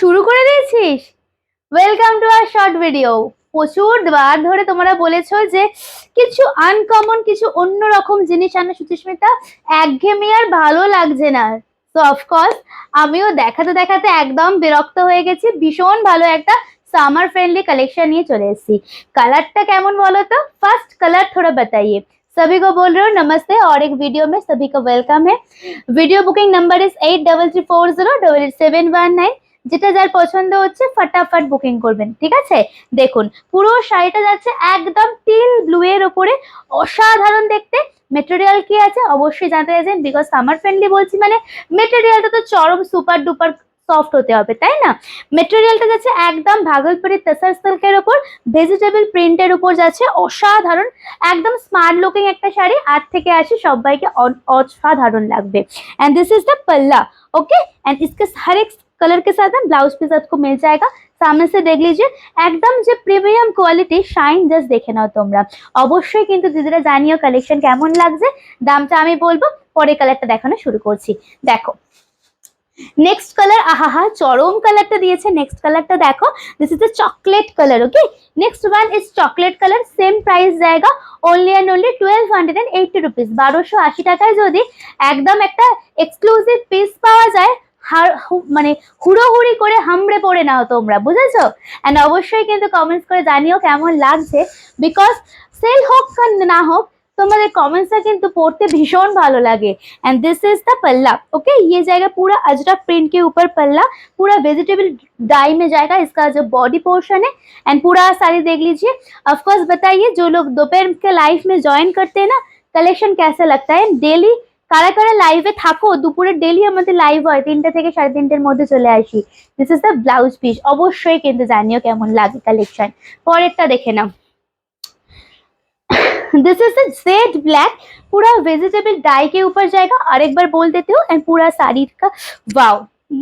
শুরু করে দিয়েছিস welcome to R short video প্রচুর বার ধরে তোমরা বলেছো যে কিছু আনকমন কিছু অন্যরকম জিনিস আনো সুচিস্মিতা একঘেয়েমি আর ভালো লাগছে না তো অফকোর্স আমিও দেখাতে দেখাতে একদম বিরক্ত হয়ে গেছি ভীষণ ভালো একটা সামার फ्रेंडली कलेक्शन নিয়ে চলে এসেছি কালারটা কেমন বলো তো ফার্স্ট कलर थोड़ा बताइए सभी को बोल रहे हो नमस्ते और एक वीडियो में सभी का वेलकम है video booking number is eight double three four zero double eight seven one nine যেটা যার পছন্দ হচ্ছে ফটাফট বুকিং করবেন, ঠিক আছে? দেখুন, পুরো শাড়িটা যাচ্ছে একদম টিল ব্লু এর ওপরে। অসাধারণ দেখতে। মেটেরিয়াল কি আছে? অবশ্যই জানতে চাইছেন বিকজ সামার ফ্রেন্ডলি বলছি মানে মেটেরিয়ালটা তো চরম সুপার ডুপার সফট হতে হবে, তাই না? মেটেরিয়ালটা যাচ্ছে একদম ভাগলপুরের তেসার সিল্কের ওপর। ভেজিটেবল প্রিন্টের উপর যাচ্ছে অসাধারণ, একদম স্মার্ট লুকিং একটা শাড়ি। আর থেকে আসি, সবাইকে অসাধারণ লাগবে। অ্যান্ড দিস ইজ দ্য পাল্লা ওকে অ্যান্ড ইসকে হারেক कलर के साथ में ब्लाउज पीस आपको मिल जाएगा সামনে সে দেখ লিজিয়ে একদম যে প্রিমিয়াম কোয়ালিটি শাইন জাস্ট দেখে নাও তোমরা অবশ্যই কিন্তু দিদিরা জানিও কালেকশন কেমন লাগছে দামটা আমি বলবো পরে কালারটা দেখানো শুরু করছি দেখো নেক্সট কালার আহা চরম কালারটা দিয়েছে নেক্সট কালারটা দেখো this is the chocolate colour okay next one is chocolate colour same price জায়গা only and only twelve hundred and eighty rupees বারোশো আশি টাকায় যদি একদম একটা এক্সক্লুসিভ পিস পাওয়া যায় হার হু- মানে হুড়োহুড়ি করে হামড়ে পড়ে নাও তোমরা বুঝেছো অ্যান্ড অবশ্যই কিন্তু কমেন্টস করে জানিও কেমন লাগছে বিকজ সেল হোক আর না হোক তোমাদের कमेंट्स কিন্তু পড়তে ভীষণ ভালো লাগে एंड दिस इज द पल्ला ओके ये जाएगा पूरा अजरक प्रिंट के ऊपर पल्ला पूरा वेजिटेबल डाई में जाएगा इसका जो बॉडी पोर्शन है एंड पूरा साड़ी देख लीजिए ऑफ कोर्स बताइए जो लोग दोपहर के लाइफ में ज्वाइन करते हैं ना कलेक्शन कैसा लगता है डेली কারা কারা লাইভে থাকো দুপুরে ডেলি আমাদের লাইভ হয় তিনটে থেকে সাড়ে তিনটের মধ্যে চলে আসি this is the blouse piece অবশ্যই কিন্তু জানিও কেমন লাগে কালেকশন পরেরটা দেখে নাও दिस इज जेड ब्लैक पूरा वेजिटेबल डाई के ऊपर जाएगा और एक बार बोल देती हूँ एंड पूरा साड़ी का वाव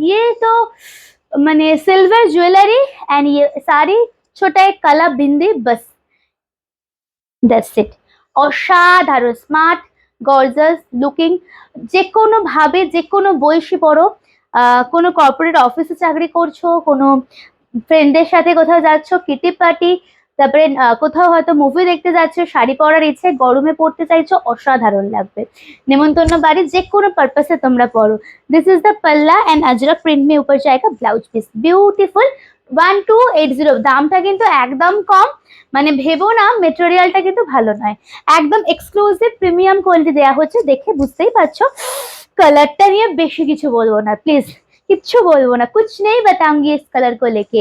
ये तो मैंने सिल्वर ज्वेलरी एंड ये साड़ी छोटा एक काला बिंदी बस দ্যাটস ইট অসাধারণ স্মার্ট gorgeous looking যে কোনো ভাবে যে কোনো বয়সী পড়ো কোনো কর্পোরেট অফিসে চাকরি করছ, কোনো ফ্রেন্ডের সাথে কোথাও যাচ্ছ কিটি পার্টি তারপরে কোথাও হয়তো মুভি দেখতে যাচ্ছ, শাড়ি পরার ইচ্ছে, গরমে পড়তে চাইছো, অসাধারণ লাগবে। নেমন্তন্ন বাড়ি, যে কোনো পারপাসে তোমরা পরো দিস ইজ দ্য পাল্লা অ্যান্ড আজরা প্রিন্ট মে উপর জায়গা blouse piece beautiful one two eight zero দামটা কিন্তু একদম কম মানে ভেবো না মেটেরিয়ালটা কিন্তু ভালো নয়। একদম এক্সক্লুসিভ প্রিমিয়াম কোয়ালিটি দেওয়া হচ্ছে, দেখে বুঝতেই পারছ। কালারটা নিয়ে বেশি কিছু বলব না প্লিজ किच्छू बोलबो ना कुछ नहीं बताऊँगी इस कलर को लेके।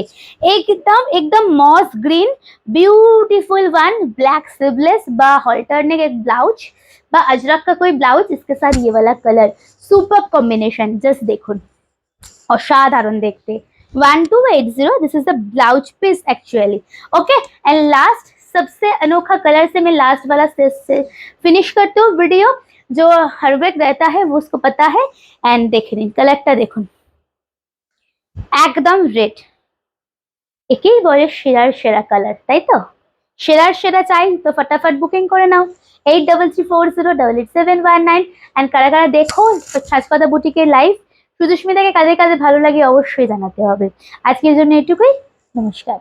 एकदम एकदम moss green beautiful one black sleeveless बा हॉल्टरनेक एक ब्लाउज बा अजरक का कोई ब्लाउज इसके साथ ये वाला कलर सुपर कॉम्बिनेशन जस्ट देखो। असाधारण देखते। One two eight zero this is the blouse piece actually okay and last सबसे अनोखा कलर से मैं लास्ट वाला से, से फिनिश करती हूँ वीडियो जो हर वेक रहता है वो उसको पता है। एंड देख कलेक्टर देखू देखो। একদম রেড একেই বলে সেরার সেরা কালার তাই তো? সেরার সেরা চাই, তো ফটাফট বুকিং করে নাও। Eight double three four zero double eight seven one nine and কারা কারা দেখো ছাজপাতা বুটিকের লাইভ সুদুস্মিতাকে কাদের কাদের ভালো লাগে অবশ্যই জানাতে হবে। আজকের জন্য এটুকুই, নমস্কার।